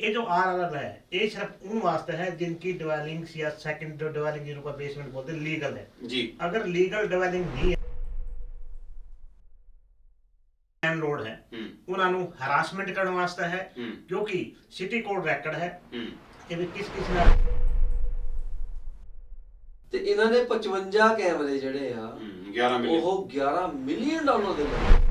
ये जो are are है ये सिर्फ उन वास्ते है जिनकी डिवेलिंग या सेकंड डिवेलिंग जिनको बेसमेंट बोलते हैं लीगल है ਜੀ अगर लीगल डिवेलिंग नहीं है लैंडलॉर्ड है ਹੂੰ ਉਹਨਾਂ ਨੂੰ ਹਰਾਸਮੈਂਟ ਕਰਨ ਵਾਸਤੇ ਹੈ ਹੂੰ ਕਿਉਂਕਿ ਸਿਟੀ ਕੋਡ ਰੈਕਡ ਹੈ ਹੂੰ ਕਿ ਵੀ ਕਿਸ ਕਿਸ ਨਾਲ ਤੇ ਇਹਨਾਂ ਨੇ 55 ਕੈਮਰੇ ਜਿਹੜੇ ਆ ਹੂੰ 11 ਮਿਲੀਅਨ ਉਹ 11 ਮਿਲੀਅਨ ਡਾਲਰ ਦੇ ਬਣੇ।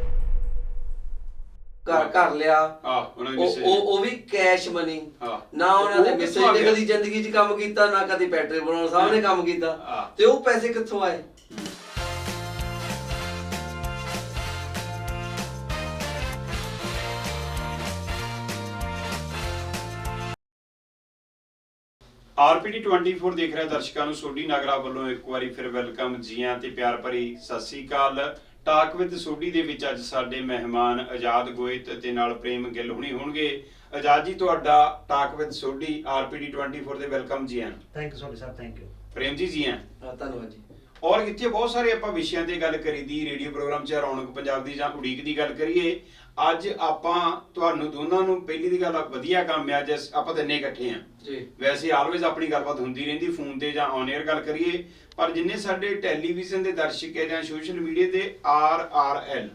ਘਰ ਕਰ ਲਿਆ। ਆ ਉਹਨਾਂ ਦੀ ਉਹ ਉਹ ਉਹ ਵੀ ਕੈਸ਼ ਮਨੀ ਹਾਂ। ਨਾ ਉਹਨਾਂ ਦੇ ਉਹ ਮਿਸੇਜ ਕਿੱਥੋਂ ਆ ਨੇ ਗਿਆ? ਕਦੀ ਜ਼ਿੰਦਗੀ 'ਚ ਕੰਮ ਕੀਤਾ ਨਾ ਕਦੀ ਪੈਟਰੀ ਬਣਾਉਣ ਸਾਹਿਬ ਨੇ ਕੰਮ ਕੀਤਾ। ਤੇ ਉਹ ਪੈਸੇ ਕਿੱਥੋਂ ਆਏ? ਆਰਪੀਡੀ 24 ਦੇਖ ਰਹੇ ਦਰਸ਼ਕਾਂ ਨੂੰ ਸੋਢੀ ਨਗਰਾ ਵੱਲੋਂ ਇੱਕ ਵਾਰੀ ਫਿਰ ਵੈਲਕਮ ਜੀਆਂ ਤੇ ਪਿਆਰ ਭਰੀ ਸਤਿ ਸ੍ਰੀ ਅਕਾਲ। ਟਾਕ ਵਿਦ ਸੋਢੀ ਦੇ ਵਿੱਚ ਅੱਜ ਸਾਡੇ ਮਹਿਮਾਨ ਆਜ਼ਾਦ ਗੋਇਤ ਤੇ ਨਾਲ ਪ੍ਰੇਮ ਗਿੱਲ ਹੁਣੀ ਹੋਣਗੇ। ਆਜ਼ਾਦ ਜੀ ਤੁਹਾਡਾ ਟਾਕ ਵਿਦ ਸੋਢੀ ਆਰਪੀਡੀ 24 ਦੇ ਵੈਲਕਮ ਜੀਆਂ ਥੈਂਕ ਯੂ ਸੋਰੀ ਸਾਹਿਬ ਥੈਂਕ ਯੂ ਪ੍ਰੇਮ ਜੀ ਜੀਆਂ ਹਾਂ ਧੰਨਵਾਦ ਜੀ। ਔਰ ਇੱਥੇ ਬਹੁਤ ਸਾਰੇ ਆਪਾਂ ਵਿਸ਼ਿਆਂ ਤੇ ਗੱਲ ਕਰੀਦੀ ਰੇਡੀਓ ਪ੍ਰੋਗਰਾਮ 'ਚ ਰੌਣਕ ਪੰਜਾਬ ਦੀ ਜਾਂ ਉਡੀਕ ਦੀ ਗੱਲ ਕਰੀਏ। ਅੱਜ ਆਪਾਂ ਤੁਹਾਨੂੰ ਦੋਨਾਂ ਨੂੰ ਪਹਿਲੀ ਦੀ ਗੱਲ ਆ, ਵਧੀਆ ਕੰਮ ਆ ਜਿਸ ਆਪਾਂ ਤਿੰਨੇ ਇਕੱਠੇ ਆ। ਜੀ। ਵੈਸੇ ਆਲਵੇਜ਼ ਆਪਣੀ ਗੱਲਬਾਤ ਹੁੰਦੀ ਰਹਿੰਦੀ ਫੋਨ ਤੇ ਜਾਂ ਔਨ 에ਅਰ ਗੱਲ ਕਰੀਏ ਪਰ ਜਿੰਨੇ ਸਾਡੇ ਟੈਲੀਵਿਜ਼ਨ ਦੇ ਦਰਸ਼ਕ ਹੈ ਜਾਂ ਸੋਸ਼ਲ ਮੀਡੀਆ ਦੇ ਆਰ ਆਰ ਐਲ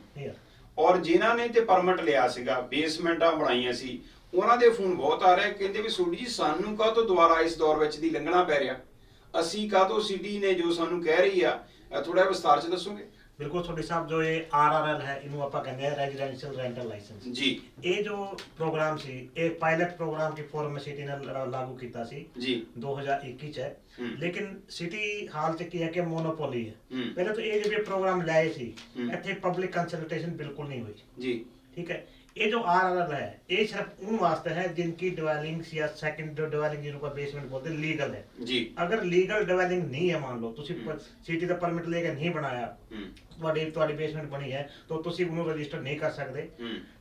ਔਰ ਜਿਨ੍ਹਾਂ ਨੇ ਤੇ ਪਰਮਿਟ ਲਿਆ ਸੀਗਾ ਬੇਸਮੈਂਟਾਂ ਬਣਾਈਆਂ ਸੀ ਉਹਨਾਂ ਦੇ ਫੋਨ ਬਹੁਤ ਆ ਰਹੇ ਕਹਿੰਦੇ ਵੀ ਸੋਢੀ ਜੀ ਸਾਨੂੰ ਕਾਹ ਤੋਂ ਦੁਬਾਰਾ ਇਸ ਦੌਰ ਵਿੱਚ ਦੀ ਲੰਘਣਾ ਪੈ ਰਿਹਾ? ਅਸੀਂ ਕਾਹ ਤੋਂ ਸਿਟੀ ਨੇ ਜੋ ਸਾਨੂੰ ਕਹਿ ਰਹੀ ਆ ਥੋੜਾ ਵਿਸਤਾਰ ਚ ਦੱਸੋਗੇ? ਬਿਲਕੁਲ ਤੁਹਾਡੇ ਸਾਹਿਬ ਜੋ ਇਹ ਆਰਆਰਐਲ ਹੈ ਇਹਨੂੰ ਆਪਾਂ ਕਹਿੰਦੇ ਆ ਰੈਜ਼ੀਡੈਂਸ਼ੀਅਲ ਰੈਂਟਲ ਲਾਇਸੈਂਸ ਜੀ। ਇਹ ਜੋ ਪ੍ਰੋਗਰਾਮ ਸੀ ਇਹ ਪਾਇਲਟ ਪ੍ਰੋਗਰਾਮ ਦੀ ਫਾਰਮ ਸਿਟੀ ਨੇ ਲਾਗੂ ਕੀਤਾ ਸੀ ਜੀ। 2021 ਚ ਲੇਕਿਨ ਸਿਟੀ ਹਾਲ ਚ ਕੀ ਕਿ ਮੋਨੋਪੋਲੀ ਹੈ। ਪਹਿਲਾਂ ਤਾਂ ਇਹ ਜਿਹੜੇ ਪ੍ਰੋਗਰਾਮ ਲਾਏ ਸੀ ਇੱਥੇ ਪਬਲਿਕ ਕੰਸਲਟੇਸ਼ਨ ਬਿਲਕੁਲ ਨਹੀਂ ਹੋਈ। ਜੀ। ਠੀਕ ਹੈ। ये जो आर आर है ये सिर्फ उन वास्ते है जिनकी डिवेलिंग्स या सेकंड डिवेलिंग जिनको बेसमेंट बोलते हैं लीगल है जी अगर लीगल डिवेलिंग नहीं है मान ਲਓ ਤੁਸੀਂ ਸਿਟੀ ਦਾ ਪਰਮਿਟ ਲੈ ਕੇ ਨਹੀਂ ਬਣਾਇਆ ਤੁਹਾਡੀ ਤੁਹਾਡੀ ਬੇਸਮੈਂਟ ਬਣੀ ਹੈ ਤਾਂ ਤੁਸੀਂ ਉਹਨੂੰ ਰਜਿਸਟਰ ਨਹੀਂ ਕਰ ਸਕਦੇ।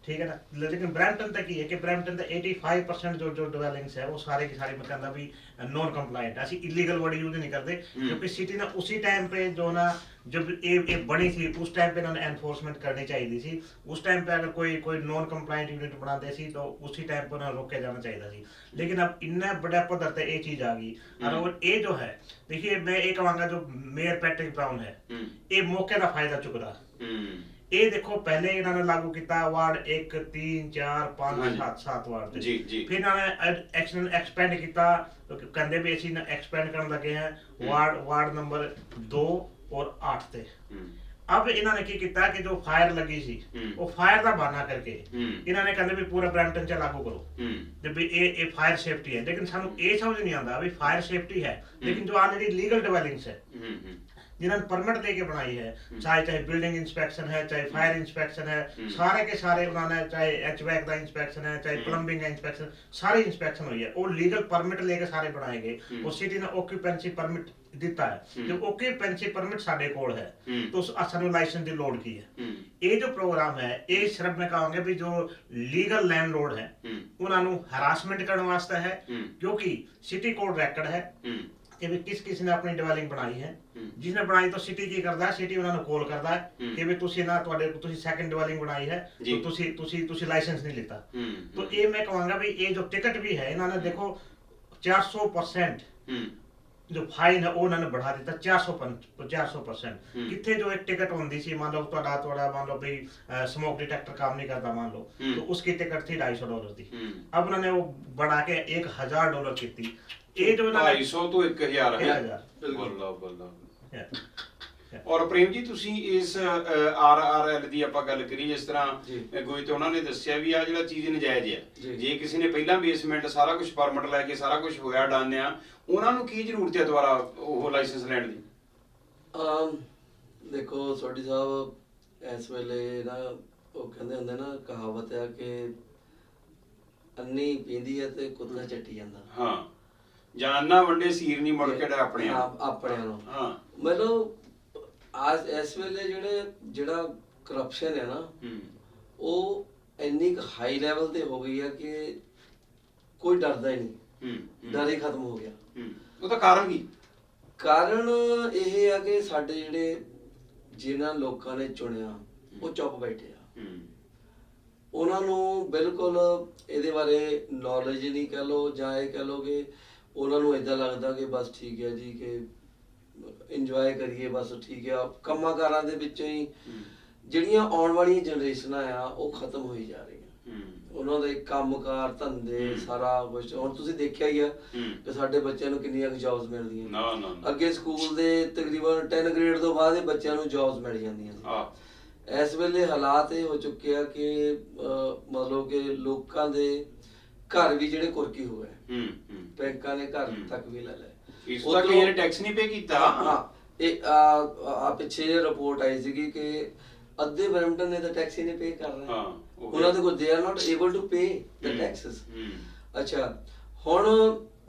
ਠੀਕ ਹੈ ਨਾ? ਲੇਕਿਨ ਬ੍ਰੈਂਟਨ ਤੱਕ ਹੀ ਹੈ ਕਿ ਬ੍ਰੈਂਟਨ ਦਾ 85% ਜੋ ਜੋ ਡਿਵੇਲਿੰਗਸ ਹੈ ਉਹ ਸਾਰੇ ਕੇ ਸਾਰੇ ਮਤਲਬ ਵੀ ਨੋਨ ਕੰਪਲਾਈਂਟ ਅਸੀਂ ਇਲੀਗਲ ਵਰਡ ਯੂਜ਼ ਨਹੀਂ ਕਰਦੇ ਕਿਉਂਕਿ ਸਿਟੀ ਨੇ ਉਸੇ ਟਾਈਮ ਤੇ ਜੋ ਨਾ जब ये ये बनी थी उस टाइम पे इन्होंने एनफोर्समेंट करनी चाहिए थी उस टाइम पे अगर कोई कोई नॉन कंप्लाइंट यूनिट बनाते सी तो उसी टाइम पे उन्हें रोके जाना चाहिए थी लेकिन अब इन्ने बड़े पदर ते ये चीज आ गई और हम्म। और ये जो है देखिए मैं ये कहूँगा जो मेयर पैट्रिक ब्राउन है ਹੂੰ ये मौके का फायदा चुक रहा ਹੂੰ ਇਹ ਦੇਖੋ ਪਹਿਲੇ ਇਹਨਾਂ ਨੇ ਲਾਗੂ ਕੀਤਾ ਵਾਰਡ 1 3 4 5 ਹਾਂਜੀ। 7 7 ਵਾਰਡ ਤੇ ਜੀ ਜੀ ਫਿਰ ਇਹਨਾਂ ਨੇ ਐਕਸ਼ਨ ਐਕਸਪੈਂਡ ਕੀਤਾ ਕਹਿੰਦੇ ਵੀ ਅਸੀਂ ਐਕਸਪੈਂਡ ਕਰਨ ਲੱਗੇ ਹਾਂ ਵਾਰਡ ਵਾਰਡ ਨੰਬਰ 2 ਔਰ 8 ਤੇ ਹੂੰ ਅਬ ਇਹਨਾਂ ਨੇ ਕੀ ਕੀਤਾ ਕਿ ਜੋ ਫਾਇਰ ਲੱਗੀ ਸੀ ਹੂੰ। ਉਹ ਫਾਇਰ ਦਾ ਬਹਾਨਾ ਕਰਕੇ ਹੂੰ ਇਹਨਾਂ ਨੇ ਕਹਿੰਦੇ ਵੀ ਪੂਰਾ ਬ੍ਰੈਂਟਨ ਚ ਲਾਗੂ ਕਰੋ ਹੂੰ ਤੇ ਵੀ ਇਹ ਇਹ ਫਾਇਰ ਸੇਫਟੀ ਹੈ ਲੇਕਿਨ ਸਾਨੂੰ ਇਹ ਸਮਝ ਨਹੀਂ ਆਉਂਦਾ ਵੀ ਫਾਇਰ ਸੇਫਟੀ ਹੈ ਲੇਕਿਨ ਜੋ ਆਲਰੇਡੀ ਲੀਗਲ ਡਿਵੈਲਿੰਗਸ ਹੈ ਹੂੰ ਹੂੰ जिन्होंने परमिट लेके बनाई है चाहे चाहे बिल्डिंग इंस्पेक्शन है चाहे फायर इंस्पेक्शन है हम्म। सारे के सारे उन्होंने चाहे एचवैक का इंस्पेक्शन है चाहे हम्म। प्लम्बिंग का इंस्पेक्शन सारे इंस्पेक्शन हुई है वो लीगल परमिट लेके सारे बनाए गए हम्म। और सिटी ने ऑक्यूपेंसी परमिट ਦਿੱਤਾ ਹੈ। ਤੇ ਓਕੇ ਪੈਨਸੀ ਪਰਮਿਟ ਸਾਡੇ ਕੋਲ ਹੈ ਤਾਂ ਉਸ ਅਸਰ ਨੂੰ ਲਾਇਸੈਂਸ ਦੀ ਲੋੜ ਕੀ ਹੈ? ਇਹ ਜੋ ਪ੍ਰੋਗਰਾਮ ਹੈ ਇਹ ਸਿਰਫ ਮੈਂ ਕਹਾਂਗਾ ਵੀ ਜੋ ਲੀਗਲ ਲੈਂਡਲੋਰਡ ਹੈ ਉਹਨਾਂ ਨੂੰ ਹਰਾਸਮੈਂਟ ਕਰਨ ਵਾਸਤੇ ਹੈ ਕਿਉਂਕਿ ਸਿਟੀ ਕੋਡ ਰੈਕਡ ਹੈ ਕਿ ਵੀ ਕਿਸ ਕਿਸ ਨੇ ਆਪਣੀ ਡਿਵੈਲਿੰਗ ਬਣਾਈ ਹੈ। ਜਿਸ ਨੇ ਬਣਾਈ ਤਾਂ ਸਿਟੀ ਕੀ ਕਰਦਾ ਹੈ? ਸਿਟੀ ਉਹਨਾਂ ਨੂੰ ਕਾਲ ਕਰਦਾ ਹੈ ਕਿ ਵੀ ਤੁਸੀਂ ਨਾ ਤੁਹਾਡੇ ਤੁਸੀਂ ਸੈਕੰਡ ਡਿਵੈਲਿੰਗ ਬਣਾਈ ਹੈ ਤਾਂ ਤੁਸੀਂ ਤੁਸੀਂ ਤੁਸੀਂ ਲਾਇਸੈਂਸ ਨਹੀਂ ਲਿੱਤਾ। ਤਾਂ ਇਹ ਮੈਂ ਕਹਾਂਗਾ ਵੀ ਇਹ ਜੋ ਟਿਕਟ ਵੀ ਹੈ ਇਹਨਾਂ ਨੇ ਦੇਖੋ 400% ਜੋ ਫਾਈਨ ਹੈ ਉਹ ਉਹਨਾਂ ਨੇ ਵਧਾ ਦਿੱਤਾ 400% 400% ਹੂੰ। ਕਿੱਥੇ ਜੋ ਇੱਕ ਟਿਕਟ ਹੁੰਦੀ ਸੀ ਮੰਨ ਲਓ ਤੁਹਾਡਾ ਤੁਹਾਡਾ ਮੰਨ ਲਓ ਵੀ ਸਮੋਕ ਡਿਟੈਕਟਰ ਕੰਮ ਨਹੀਂ ਕਰਦਾ ਮੰਨ ਲਓ ਹੂੰ। तो उसकी टिकट थी 250 डॉलर की ਹੂੰ अब उन्होंने वो बढ़ा के 1000 डॉलर की थी ये जो उन्होंने 250 ਤੋਂ 1000 ਹੈ 1000 ਬੱਲਾ ਬੱਲਾ Yeah. ਔਰ ਪ੍ਰੇਮ ਜੀ ਤੁਸੀਂ ਇਸ ਆਰ ਆਰ ਐਲ ਦੀ ਆਪਾਂ ਗੱਲ ਕਰੀ ਜਿਸ ਤਰ੍ਹਾਂ ਜੀ। ਅ, ਗੋਇਤ ਉਹਨਾਂ ਨੇ ਦੱਸਿਆ ਵੀ ਆ ਜਿਹੜਾ ਚੀਜ਼ ਨਜਾਇਜ਼ ਹੈ ਜੀ। ਜੇ ਕਿਸੇ ਨੇ ਪਹਿਲਾਂ ਬੇਸਮੈਂਟ ਸਾਰਾ ਕੁਝ ਪਰਮਿਟ ਲੈ ਕੇ ਸਾਰਾ ਕੁਝ ਹੋਇਆ ਡਾਨਿਆ ਉਹਨਾਂ ਨੂੰ ਕੀ ਜ਼ਰੂਰਤ ਹੈ ਦੁਬਾਰਾ ਉਹ ਲਾਇਸੈਂਸ ਲੈਣ ਦੀ? ਅਮ ਦੇਖੋ ਸੋਢੀ ਸਾਹਿਬ ਇਸ ਵੇਲੇ ਨਾ ਉਹ ਕਹਿੰਦੇ ਹੁੰਦੇ ਨਾ ਕਹਾਵਤ ਹੈ ਕਿ ਅੰਨੀ ਪੀਂਦੀ ਹੈ ਤੇ ਕੁੱਤਾ ਚੱਟੀ ਜਾਂਦਾ। ਹਾਂ। ਜਾਨਣਾ ਵੰਡੇ ਸੀਰ ਨਹੀਂ ਮੁੜ ਕੇ ਆਪਣੇ ਆਪ। ਆਪਣਿਆਂ ਨੂੰ। ਹਾਂ। ਮੈਨੂੰ ਅੱਜ ਇਸ ਵੇਲੇ ਜਿਹੜੇ ਜਿਹੜਾ ਕਰਪਸ਼ਨ ਹੈ ਨਾ ਉਹ ਇੰਨੀ ਹਾਈ ਲੈਵਲ ਤੇ ਹੋ ਗਈ ਹੈ ਕਿ ਕੋਈ ਡਰਦਾ ਹੀ ਨਹੀਂ। ਡਰ ਹੀ ਖਤਮ ਹੋ ਗਿਆ। ਉਹਦਾ ਕਾਰਨ ਕੀ? ਕਾਰਨ ਇਹ ਆ ਕਿ ਸਾਡੇ ਜਿਹੜੇ ਜਿਨ੍ਹਾਂ ਲੋਕਾਂ ਨੇ ਚੁਣਿਆ ਉਹ ਚੁੱਪ ਬੈਠੇ ਆ। ਉਹਨਾਂ ਨੂੰ ਬਿਲਕੁਲ ਇਹਦੇ ਬਾਰੇ ਨੌਲੇਜ ਨਹੀਂ ਕਹ ਲੋ ਜਾਂ ਇਹ ਕਹ ਲੋ ਕਿ ਉਹਨਾਂ ਨੂੰ ਇਦਾਂ ਲੱਗਦਾ ਕਿ ਬਸ ਠੀਕ ਹੈ ਜੀ ਕਿ ਇੰਜੋਏ ਕਰੀਏ ਬਸ ਠੀਕ ਹੈ। ਕੰਮਾਂ ਕਾਰਾਂ ਦੇ ਵਿੱਚੋਂ ਹੀ ਜਿਹੜੀਆਂ ਆਉਣ ਵਾਲੀਆਂ ਜਨਰੇਸ਼ਨਾਂ ਆ ਉਹ ਖਤਮ ਹੋਈ ਜਾ ਰਹੀਆਂ। ਉਹਨਾਂ ਦੇ ਕੰਮਕਾਰ ਧੰਦੇ ਹੂੰ। ਸਾਰਾ ਕੁਝ ਹੁਣ ਤੁਸੀਂ ਦੇਖਿਆ ਹੀ ਆ ਹੂੰ। ਕਿ ਸਾਡੇ ਬੱਚਿਆਂ ਨੂੰ ਕਿੰਨੀਆਂ ਜੌਬਸ ਮਿਲਦੀਆਂ। ਨਾ ਨਾ। ਅੱਗੇ ਸਕੂਲ ਦੇ ਤਕਰੀਬਨ 10 ਗ੍ਰੇਡ ਤੋਂ ਬਾਅਦ ਹੀ ਬੱਚਿਆਂ ਨੂੰ ਜੌਬਸ ਮਿਲ ਜਾਂਦੀਆਂ ਸੀ। ਆ ਇਸ ਵੇਲੇ ਹਾਲਾਤ ਇਹ ਹੋ ਚੁੱਕੇ ਆ ਕਿ ਮਤਲਬ ਕਿ ਲੋਕਾਂ ਦੇ ਘਰ ਵੀ ਜਿਹੜੇ ਕੁਰਕੀ ਹੋ ਗਏ। ਹੂੰ ਹੂੰ। ਬੈਂਕਾਂ ਨੇ ਘਰ ਹੂੰ। ਤੱਕ ਵੀ ਲੈ ਲਏ। ਇਸ ਤੱਕ ਇਹਨੇ ਟੈਕਸ ਨਹੀਂ ਪੇ ਕੀਤਾ? ਹਾਂ ਇਹ ਆ ਪਿੱਛੇ ਰਿਪੋਰਟ ਆਈ ਸੀਗੀ ਕਿ ਅੱਧੇ ਬਰਮਟਨ ਨੇ ਤਾਂ ਟੈਕਸ ਹੀ ਨਹੀਂ ਪੇ ਕਰ ਰਹੇ ਹਾਂ, ਉਹਨਾਂ ਦੇ ਕੋਲ they are not able to pay the taxes ਅੱਛਾ ਹੁਣ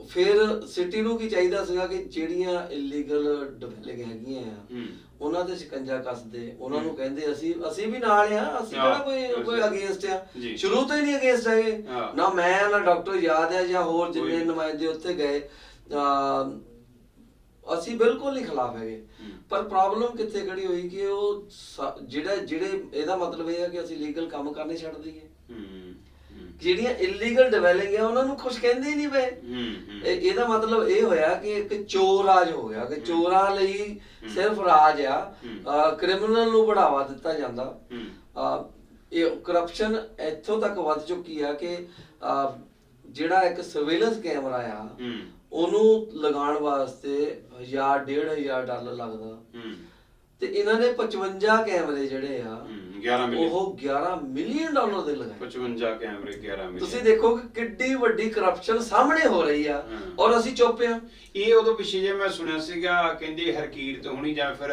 ਫਿਰ ਸਿਟੀ ਨੂੰ ਕੀ ਚਾਹੀਦਾ ਸੀਗਾ ਕਿ ਜਿਹੜੀਆਂ ਇਲੀਗਲ ਡਿਵੈਲਪਿੰਗ ਹੈਗੀਆਂ ਆ ਉਹਨਾਂ ਤੇ ਸ਼ਿਕੰਜਾ ਕੱਸਦੇ ਉਹਨਾਂ ਨੂੰ। ਕਹਿੰਦੇ ਅਸੀਂ ਅਸੀਂ ਵੀ ਨਾਲ ਆ ਅਸੀਂ ਕਿਹੜਾ ਕੋਈ ਕੋਈ ਅਗੇਂਸਟ ਆ। ਸ਼ੁਰੂ ਤੋਂ ਹੀ ਨਹੀਂ ਅਗੇਂਸਟ ਹੈਗੇ। ਨਾ ਮੈਂ ਨਾ ਡਾਕਟਰ ਯਾਦ ਹੈ ਜਾਂ ਹੋਰ ਜਿੰਨੇ। ਨੁਮਾਇੰਦੇ ਉੱਥੇ ਗਏ ਅਸੀਂ ਬਿਲਕੁਲ ਨਹੀਂ ਖਿਲਾਫ ਹੈਗੇ। ਹੂੰ। ਪਰ ਪ੍ਰੋਬਲਮ ਕਿੱਥੇ ਖੜੀ ਹੋਈ ਕਿ ਉਹ ਸ- ਜਿਹੜਾ ਜਿਹੜੇ ਇਹਦਾ ਮਤਲਬ ਇਹ ਹੈ ਕਿ ਅਸੀਂ ਲੀਗਲ ਕੰਮ ਕਰਨੇ ਛੱਡ ਦਈਏ। ਹੂੰ ਹੂੰ। ਜਿਹੜੀਆਂ ਇਲੀਗਲ ਡਿਵੈਲਪਿੰਗ ਆ ਉਹਨਾਂ ਨੂੰ ਕੁਝ ਕਹਿੰਦੇ ਹੀ ਨਹੀਂ ਪਏ। ਹੂੰ ਹੂੰ। ਇਹ- ਇਹਦਾ ਮਤਲਬ ਇਹ ਹੋਇਆ ਕਿ ਇੱਕ ਚੋਰ ਰਾਜ ਹੋ ਗਿਆ ਕਿ ਚੋਰਾਂ ਲਈ ਹੂੰ। ਸਿਰਫ ਰਾਜ ਆ। ਹੂੰ। ਕ੍ਰਿਮੀਨਲ ਨੂੰ ਬੜਾਵਾ ਦਿੱਤਾ ਜਾਂਦਾ। ਹੂੰ। ਅਹ, ਇਹ ਕਰਪਸ਼ਨ ਇੱਥੋਂ ਤੱਕ ਵੱਧ ਚੁੱਕੀ ਆ ਕਿ ਅਹ, ਜਿਹੜਾ ਇੱਕ ਸਰਵੇਲੈਂਸ ਕੈਮਰਾ ਆ ਹੂੰ। ਉਹਨੂੰ ਲਗਾਉਣ ਵਾਸਤੇ 1000 1500 ਡਾਲਰ ਲੱਗਦਾ। ਹੂੰ। ਤੇ ਇਹਨਾਂ ਨੇ 55 ਕੈਮਰੇ ਜਿਹੜੇ ਆ ਹੂੰ 11 ਮਿਲੀਅਨ। ਉਹ 11 ਮਿਲੀਅਨ ਡਾਲਰ ਦੇ ਲਗਾਏ। 55 ਕੈਮਰੇ 11 ਮਿਲੀਅਨ। ਤੁਸੀਂ ਦੇਖੋ ਕਿ ਕਿੱਡੀ ਵੱਡੀ ਕਰਪਸ਼ਨ ਸਾਹਮਣੇ ਹੋ ਰਹੀ ਆ। ਔਰ ਅਸੀਂ ਚੁੱਪ ਆ। ਇਹ ਉਦੋਂ ਪਿੱਛੇ ਜੇ ਮੈਂ ਸੁਣਿਆ ਸੀਗਾ ਕਹਿੰਦੇ ਹਰਕੀਰਤ ਹੋਣੀ ਜਾਂ ਫਿਰ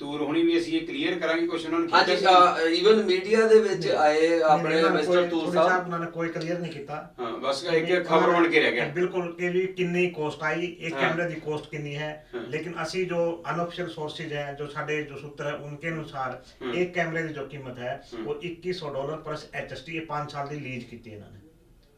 ਤੂਰ ਹੋਣੀ ਵੀ ਅਸੀਂ ਇਹ ਕਲੀਅਰ ਕਰਾਂਗੇ ਕੁਛ ਉਹਨਾਂ ਨੂੰ ਕੀਤਾ ਸੀ। ਇਵਨ ਮੀਡੀਆ ਦੇ ਵਿੱਚ ਆਏ ਆਪਣੇ ਮਿਸਟਰ ਕੋਈ- ਤੂਰ ਉਹਨਾਂ ਨੇ ਕੋਈ ਕਲੀਅਰ ਨਹੀਂ ਕੀਤਾ ਹਾਂ ਬਸ ਇੱਕ ਖਬਰ ਬਣ ਕੇ ਰਹਿ ਗਿਆ ਬਿਲਕੁਲ ਕਿ ਵੀ ਕਿੰਨੀ ਕੋਸਟ ਆਈ ਇੱਕ ਕੈਮਰੇ ਦੀ ਕੋਸਟ ਕਿੰਨੀ ਹੈ ਲੇਕਿਨ ਅਸੀਂ ਜੋ ਅਨਅਫੀਸ਼ੀਅਲ ਸੋਰਸਿਸ ਹੈ ਜੋ ਸਾਡੇ ਜੋ ਸੂਤਰ ਹੈ ਉਨਕੇ ਅਨੁਸਾਰ ਹਮ। ਇੱਕ ਕੈਮਰੇ ਦੀ ਜੋ ਕੀਮਤ ਹੈ ਹਮ। ਉਹ 2100 ਡਾਲਰ ਪਲੱਸ ਐਚਐਸਟੀ ਇਹ 5 ਸਾਲ ਦੀ ਲੀਜ਼ ਕੀਤੀ ਇਹਨਾਂ ਨੇ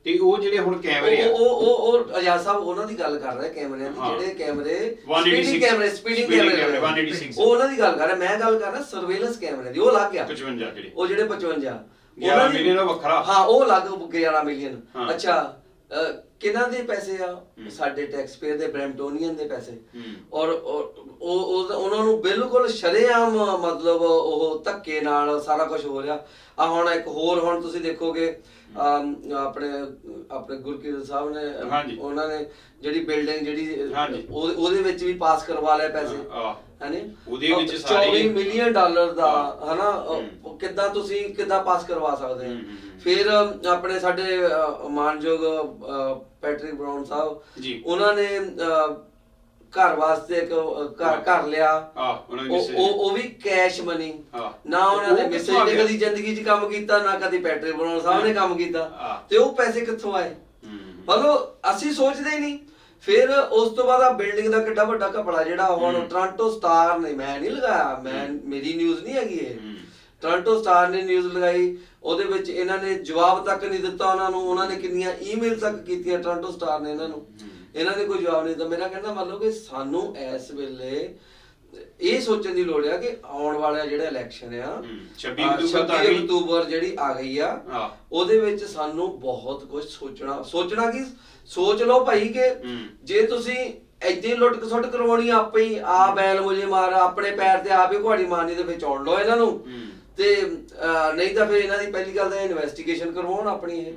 ਤੇ ਉਹ ਜਿਹੜੇ ਹੁਣ ਕੈਮਰੇ ਆ। ਉਹ ਉਹ ਉਹ ਅਜਾਜ਼ ਸਾਹਿਬ ਉਹਨਾਂ ਦੀ ਗੱਲ ਕਰ ਰਿਹਾ ਕੈਮਰਿਆਂ ਦੀ। ਜਿਹੜੇ ਕੈਮਰੇ 186 ਸਪੀਡਿੰਗ ਕੈਮਰੇ ਸਪੀਡਿੰਗ ਕੈਮਰੇ camera, 186 ਉਹ ਉਹਨਾਂ ਦੀ ਗੱਲ ਕਰ ਰਿਹਾ ਮੈਂ ਗੱਲ ਕਰ ਰਿਹਾ ਸਰਵੇਲੈਂਸ ਕੈਮਰੇ ਦੀ ਉਹ ਲੱਗ ਗਿਆ 55 ਜਿਹੜੇ। ਉਹ ਜਿਹੜੇ 55 11 ਉਹਨਾਂ ਦੀ- million ਉਹ ਵੱਖਰਾ। ਹਾਂ ਉਹ ਲੱਗ 11 ਮਿਲੀਅਨ। ਅੱਛਾ ਕਿਹਨਾਂ ਦੇ ਪੈਸੇ ਆ। ਸਾਡੇ ਟੈਕਸ ਪੇਅਰ ਦੇ ਬ੍ਰੈਂਟੋਨੀਅਨ ਦੇ ਪੈਸੇ। ਔਰ ਉਹ ਉਹ- ਉਹਨਾਂ ਨੂੰ ਬਿਲਕੁਲ ਸ਼ਰੇਆਮ ਮਤਲਬ ਉਹ ਧੱਕੇ ਨਾਲ ਸਾਰਾ ਕੁਝ ਹੋ ਰਿਹਾ। ਆ ਹੁਣ ਇੱਕ ਹੋਰ ਹੁਣ ਤੁਸੀਂ ਦੇਖੋਗੇ ਆਪਣੇ ਆਪਣੇ ਗੁਰਕੀਰਤ ਸਾਹਿਬ ਨੇ। ਉਹਨਾਂ ਨੇ ਜਿਹੜੀ ਬਿਲਡਿੰਗ ਜਿਹੜੀ ਉਹਦੇ ਵਿੱਚ ਵੀ ਪਾਸ ਕਰਵਾ ਲਿਆ ਪੈਸੇ ਹੈਨੀ ਉਹਦੇ ਵਿੱਚ ਅਹ ਸਾਰੇ- 24 ਮਿਲੀਅਨ ਡਾਲਰ ਦਾ। ਹਨਾ ਕਿੱਦਾਂ ਤੁਸੀਂ ਕਿੱਦਾਂ ਪਾਸ ਕਰਵਾ ਸਕਦੇ ਹੂੰ। ਫਿਰ ਆਪਣੇ ਸਾਡੇ ਮਾਨਯੋਗ ਪੈਟਰਿਕ ਬਰਾਊਨ ਸਾਹਿਬ। ਉਹਨਾਂ ਨੇ ਘਰ ਵਾਸਤੇ ਇੱਕ ਘਰ ਘਰ ਲਿਆ ਉਹਨਾਂ ਦੀ ਉਹ ਉਹ ਵੀ ਕੈਸ਼ ਮਨੀ। ਨਾ ਉਹਨਾਂ ਕਿੱਥੋਂ ਆ ਨੇ? ਕਦੀ ਜ਼ਿੰਦਗੀ 'ਚ ਕੰਮ ਕੀਤਾ ਨਾ ਕਦੀ ਪੈਟਰਿਕ ਬਰਾਊਨ ਸਾਹਿਬ ਨੇ ਕੰਮ ਕੀਤਾ। ਤੇ ਉਹ ਪੈਸੇ ਕਿੱਥੋਂ ਆਏ। ਮਤਲਬ ਅਸੀਂ ਸੋਚਦੇ ਨਹੀਂ ਫਿਰ ਉਸ ਤੋਂ ਬਾਅਦ ਆ ਬਿਲਡਿੰਗ ਦਾ ਕਿੱਡਾ ਵੱਡਾ ਕਪੜਾ ਜਿਹੜਾ ਹੁਣ। ਟ੍ਰਾਂਟੋ ਸਟਾਰ ਨੇ ਮੈਂ ਨਹੀਂ ਲਗਾਇਆ ਮੈਂ। ਮੇਰੀ ਨਿਊਜ਼ ਨਹੀਂ ਹੈਗੀ ਇਹ। ਟ੍ਰਾਂਟੋ ਸਟਾਰ ਨੇ ਨਿਊਜ਼ ਲਗਾਈ ਉਹਦੇ ਵਿੱਚ ਇਹਨਾਂ ਨੇ ਜਵਾਬ ਤੱਕ ਨਹੀਂ ਦਿੱਤਾ ਉਹਨਾਂ ਨੂੰ ਉਹਨਾਂ ਨੇ ਕਿੰਨੀਆਂ ਈਮੇਲ ਤੱਕ ਕੀਤੀਆਂ ਟ੍ਰਾਂਟੋ ਸਟਾਰ ਨੇ ਇਹਨਾਂ ਨੂੰ। ਇਹਨਾਂ ਨੇ ਕੋਈ ਜਵਾਬ ਨਹੀਂ ਦਿੱਤਾ ਮੇਰਾ ਕਹਿੰਦਾ ਮਤਲਬ ਕਿ ਸਾਨੂੰ ਇਸ ਵੇਲੇ ਇਹ ਸੋਚਣ ਦੀ ਲੋੜ ਆ ਕਿ ਆਉਣ ਵਾਲਾ ਜਿਹੜਾ ਇਲੈਕਸ਼ਨ ਆ ਹੂੰ। 26 ਅਹ, ਅਕਤੂਬਰ ਤੱਕ 26 ਹੀ- ਅਕਤੂਬਰ ਜਿਹੜੀ ਆ ਗਈ ਆ। ਉਹਦੇ ਵਿੱਚ ਸਾਨੂੰ ਬਹੁਤ ਕੁਝ ਸੋਚਣਾ ਸੋਚਣਾ ਕੀ ਸੋਚ ਲਓ ਭਾਈ ਕਿ। ਜੇ ਤੁਸੀਂ ਹੀ ਲੁੱਟ ਖਸੁੱਟ ਕਰਵਾਉਣੀ ਆਪੇ ਹੀ ਆ ਬੈਲ ਮੁਝੇ ਮਾਰ ਆਪਣੇ ਪੈਰ ਤੇ ਆਪ ਹੀ ਘੋੜੀ ਮਾਰਨੀ ਤੇ ਫਿਰ ਚੌੜ ਲਓ ਇਹਨਾਂ ਨੂੰ। ਤੇ ਨਹੀਂ ਤਾਂ ਫਿਰ ਇਹਨਾਂ ਦੀ ਪਹਿਲੀ ਗੱਲ ਤਾਂ ਇਨਵੈਸਟੀਗੇਸ਼ਨ ਕਰਵਾਉਣ ਆਪਣੀ ਇਹ।